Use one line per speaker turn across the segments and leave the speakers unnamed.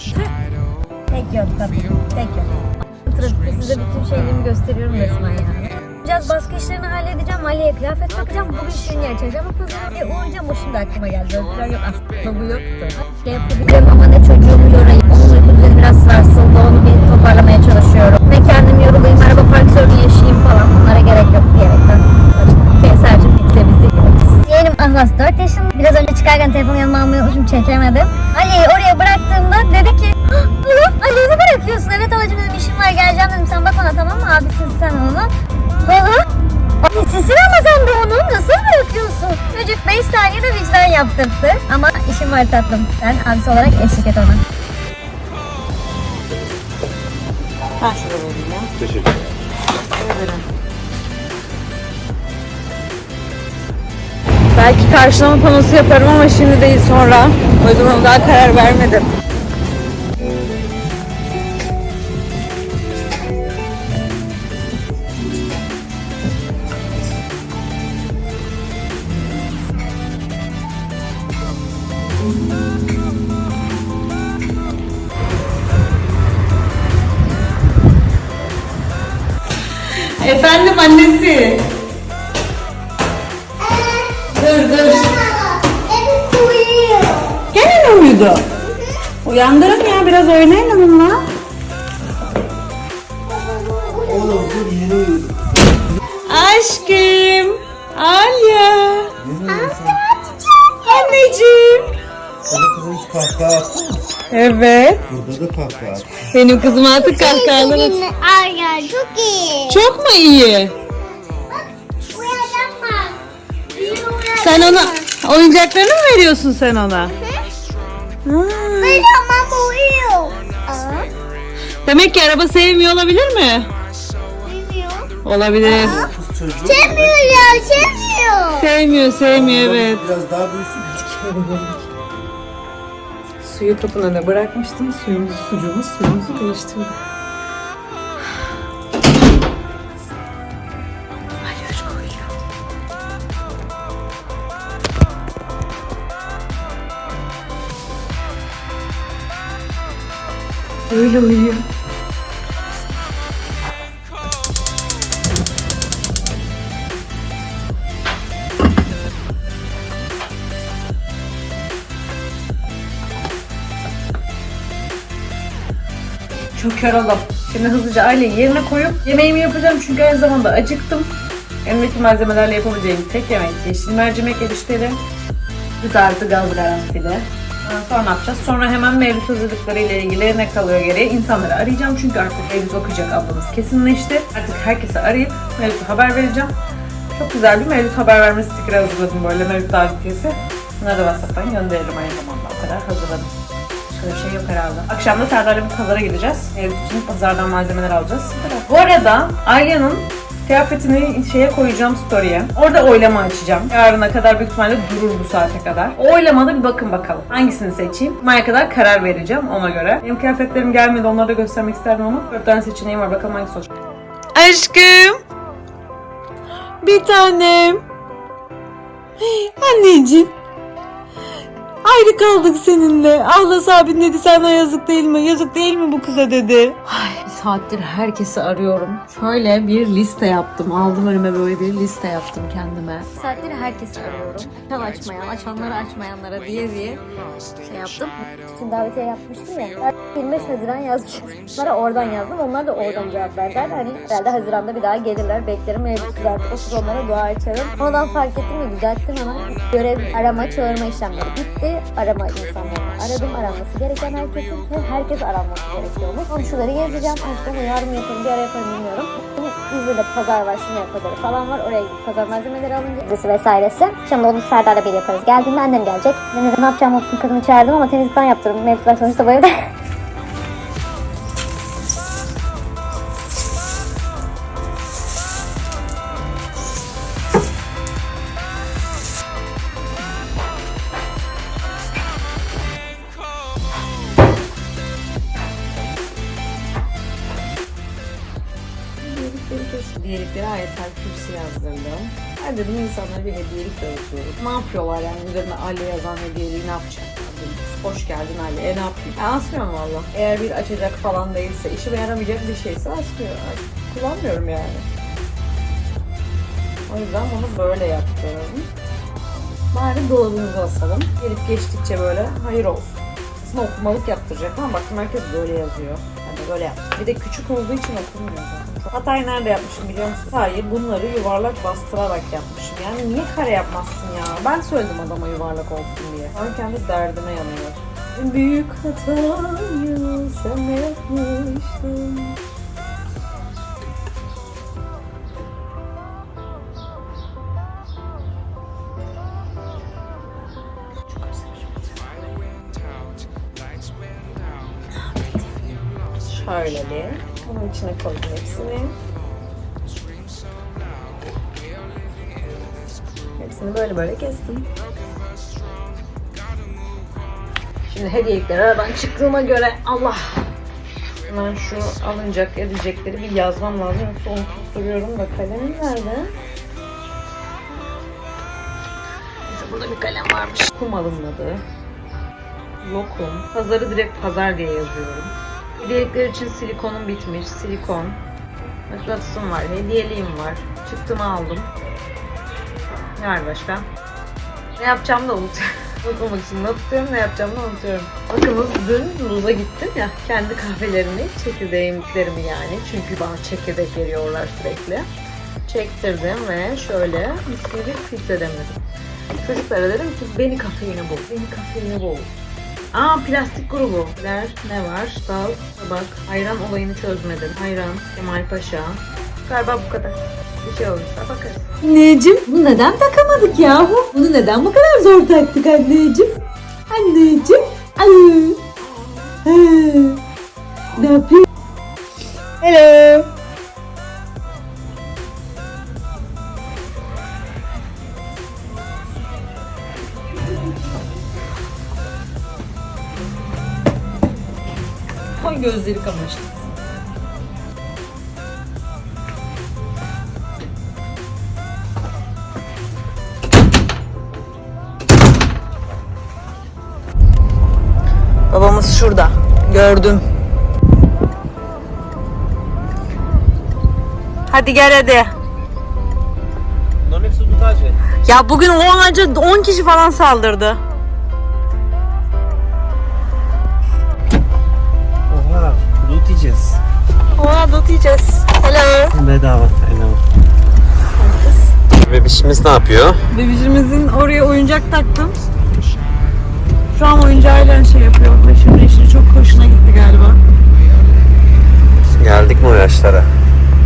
Tüh. Tek yok tabii. Tek yok. Trafikte size bütün şeylerimi gösteriyorum resmen ya. Biraz baskı işlerini halledeceğim. Ali'ye kıyafet bakacağım. Bugün Şirin'i açacağım. Ama pazara uğrayacağım. O şimdi aklıma geldi. Öyle plan yok. Aslında bu yoktu. Ne yapabilirim ama ne çocuğumu yorayım. Onun uyku düzeni biraz sarsıldı. Onu bir toparlamaya çalışıyorum. Ne kendim yorulayım. Araba park sorunu yaşayayım falan. Bunlara gerek yok diyerekten. Ahlas 4 yaşında. Biraz önce çıkarken telefonu yanıma almayı unutmuşum çekemedim. Ali'yi oraya bıraktığımda dedi ki "Hala Ali'yi mi bırakıyorsun? Evet halacığım dedim işim var geleceğim dedim. Sen bak ona tamam mı? Abisiz sen onu. Hala Abisisin ama sen de onu nasıl bırakıyorsun? Çocuk 5 saniyede vicdan yaptırdı. Ama işim var tatlım. Ben abisi olarak eşlik et ona.
Ha şurada vereyim.
Teşekkür
Ederim.
Belki karşılama panosu yaparım ama şimdi değil sonra. O yüzden daha karar vermedim. Efendim annesi. Uyudu? Uyandırın ya biraz oynayın onunla.
Oğlum dur yeni uyudum.
Aşkım. Alya. Anneciğim.
Sana kızım hiç kahkaha attı mı?
Evet.
Burada da kahkaha attı.
Benim kızım artık kahkahaları.
Ay çok iyi.
Çok mu iyi? Sen ona oyuncaklarını mı veriyorsun sen ona?
Ben ama. Aa,
Demek ki araba sevmiyor olabilir mi?
uyuyor.
Olabilir.
Kız çocuğu
Sevmiyor ya sevmiyor.
Sevmiyor, sevmiyor evet.
biraz daha büyüsün.
Suyu kapının önüne bırakmıştım. Suyumuzu, sucuğumuz, suyumuzu değiştirdim. Öyle uyuyor. Çok yoruldum. Şimdi hızlıca aileyi yerine koyup yemeğimi yapacağım çünkü aynı zamanda acıktım. Elimdeki malzemelerle yapabileceğim tek yemek yeşil mercimek erişteli. Düz artı gaz garantili. Aa, Sonra ne yapacağız? Sonra hemen mevlüt hazırlıkları ile ilgili ne kalıyor geriye? İnsanları arayacağım çünkü artık mevlüt okuyacak ablamız kesinleşti. Artık herkese arayıp mevlüt haber vereceğim. Çok güzel bir mevlüt haber verme stikeri hazırladım böyle mevlüt davetiyesi. Bunları da WhatsApp'tan gönderirim aynı zamanda. O kadar hazırladım. Başka bir şey yok herhalde. Akşam da Serdar'la bir pazara gideceğiz. Ev için pazardan malzemeler alacağız. Bu arada Alya'nın kıyafetini şeye koyacağım story'e. Orada oylama açacağım. Yarına kadar büyük ihtimalle durur bu saate kadar. O oylamada bir bakın bakalım. Hangisini seçeyim? Maya kadar karar vereceğim ona göre. Benim kıyafetlerim gelmedi onları da göstermek isterdim ama. Dört tane seçeneğim var bakalım hangisi olacak. Aşkım. Bir tanem. Anneciğim. Ayrı kaldık seninle. Ahlas abin dedi sana yazık değil mi? Yazık değil mi bu kıza dedi. Ay bir saattir herkesi arıyorum. Şöyle bir liste yaptım. Aldım önüme böyle bir liste yaptım kendime.
Saatleri herkesi arıyorum. Açan açmayan, açanları açmayanlara diye diye şey yaptım. Şimdi davetiye yapmıştım ya. Ben 25 Haziran yazmışım. Onlara oradan yazdım. Onlar da oradan cevap verdiler. Hani herhalde Haziran'da bir daha gelirler. Beklerim evde artık otur onlara dua açarım. Ondan fark ettim ve düzelttim hemen. Görev arama, çağırma işlemleri bitti. Arama insanlarını aradım. Aranması gereken herkesin ve herkes aranması gerekiyormuş. Komşuları gezeceğim. Aşkım yarın mı yaparım, bir ara yaparım bilmiyorum. İzmir'de pazar var, şimdi pazarı falan var. Oraya gidip pazar malzemeleri alınca vizesi vesairesi. Şimdi onu Serdar'la bir yaparız. Geldiğinde annem gelecek. Ben ne yapacağım unuttum kadını çağırdım ama temizlik falan yaptırdım. Mevcut var sonuçta bu.
ayetel kürsü yazdırdım. Ben dedim insanlara bir hediyelik dağıtıyorum. Ne yapıyorlar yani üzerine Ali yazan hediyeliği ne yapacak? Hoş geldin Ali. E ne yapayım? Ya asmıyorum valla. Eğer bir açacak falan değilse, işime yaramayacak bir şeyse asmıyorum. Kullanmıyorum yani. O yüzden bunu böyle yaptım. Bari dolabımıza asalım. Gelip geçtikçe böyle hayır olsun. Aslında okumalık yaptıracak ama baktım herkes böyle yazıyor. Ben böyle yaptım. Bir de küçük olduğu için okunmuyor. Hatayı nerede yapmışım biliyor musun? Hayır bunları yuvarlak bastırarak yapmışım. Yani niye kare yapmazsın ya? Ben söyledim adama yuvarlak olsun diye. Sonra kendi derdime yanıyor. Büyük hatayı sen yapmıştın. Şöyle bir. Bunun içine koydum hepsini. Hepsini böyle böyle kestim. Şimdi hediyelikler aradan çıktığıma göre Allah. Hemen şu alınacak edecekleri bir yazmam lazım. Yoksa unutup duruyorum da kalemim nerede? Neyse burada bir kalem varmış. Kum alınmadı. Lokum. Pazarı direkt pazar diye yazıyorum. Hediyelikler için silikonum bitmiş. Silikon. Mıknatısım var. Hediyeliğim var. Çıktımı aldım. Ne var başka? Ne yapacağımı da unutuyorum. İçin not tutuyorum, ne yapacağımı da unutuyorum. Bakınız dün Luz'a gittim ya, kendi kahvelerimi, çekirdeğimliklerimi yani. Çünkü bana çekirdek veriyorlar sürekli. Çektirdim ve şöyle bir filtre demledim. Çocuklara dedim ki beni kafeine bul, beni kafeine bul. Aa plastik grubu. Der, ne var? Dal, tabak. Ayran olayını çözmedim. Ayran, Kemal Paşa. Galiba bu kadar. Bir şey olursa bakarız.
Anneciğim bunu neden takamadık yahu? Bunu neden bu kadar zor taktık anneciğim? Anneciğim. Ay. Ha. Ne yapıyorsun? Hello. Ay gözleri kamaştı.
Babamız şurada. Gördüm. Hadi gel hadi. Ya bugün 10 acı 10 kişi falan saldırdı.
Yiyeceğiz.
Oha dut yiyeceğiz. Hello.
Bedava. Helal. Bebişimiz ne yapıyor?
Bebişimizin oraya oyuncak taktım. Şu an oyuncağıyla şey yapıyor. Şimdi işi çok hoşuna gitti galiba.
Geldik mi o yaşlara?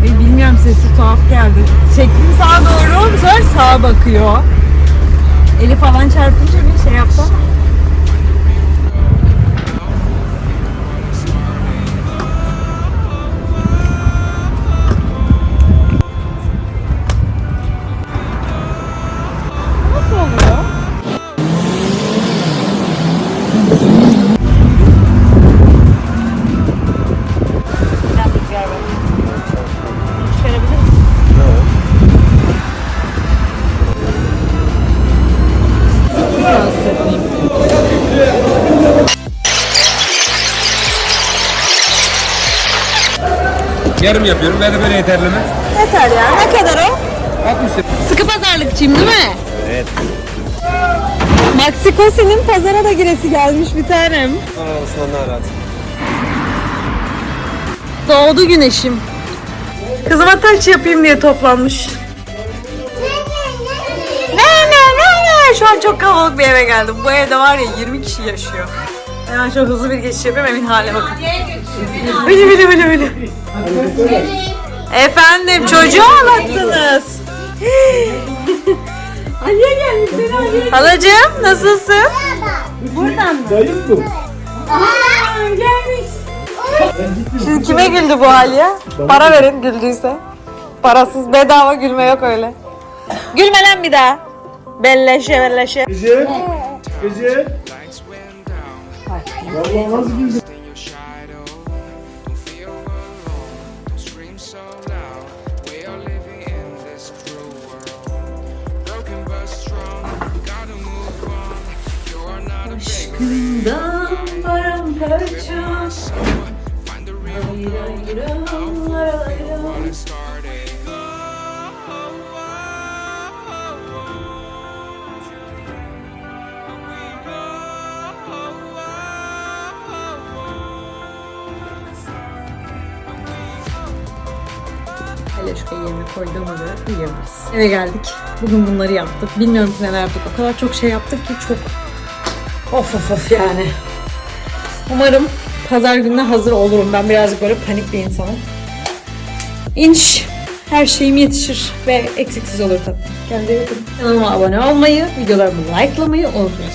Ay, bilmiyorum sesi tuhaf geldi. Çektim sağa doğru, sefer sağa bakıyor. Eli falan çarpınca bir şey yaptı ama.
Yarım yapıyorum. Ben de böyle yeterli mi?
Yeter ya. Ne kadar o?
60 lira.
Sıkı pazarlıkçıyım değil mi?
Evet.
Maxi Cosi'nin pazara da giresi gelmiş bir tanem.
Arasından daha rahat.
Doğdu güneşim. Kızıma taç yapayım diye toplanmış. Ne ne ne ne? Şu an çok kalabalık bir eve geldim. Bu evde var ya 20 kişi yaşıyor. Hemen şöyle hızlı bir geçiş yapayım evin haline bakın. Bili bili bili bili. Efendim çocuğu ağlattınız. Aliye gelmiş seni Aliye. Halacığım nasılsın? Şimdi kime güldü bu Aliye? Para verin güldüyse. Parasız bedava gülme yok öyle. Gülme lan bir daha. Belleşe belleşe.
Gece. Gece. Vallahi nasıl güldün?
Aşkından paramparça Ayrı ayrı, ayrı. Aleşka'yı yerine koyduğuma göre uyuyabiliriz. Eve geldik. Bugün bunları yaptık. Bilmiyorum ki neler yaptık. O kadar çok şey yaptık ki çok of of of yani. Umarım pazar gününe hazır olurum. Ben birazcık böyle panik bir insanım. İnş her şeyim yetişir ve eksiksiz olur tabii. Kendinize bakın. Kanalıma abone olmayı, videolarımı likelamayı unutmayın.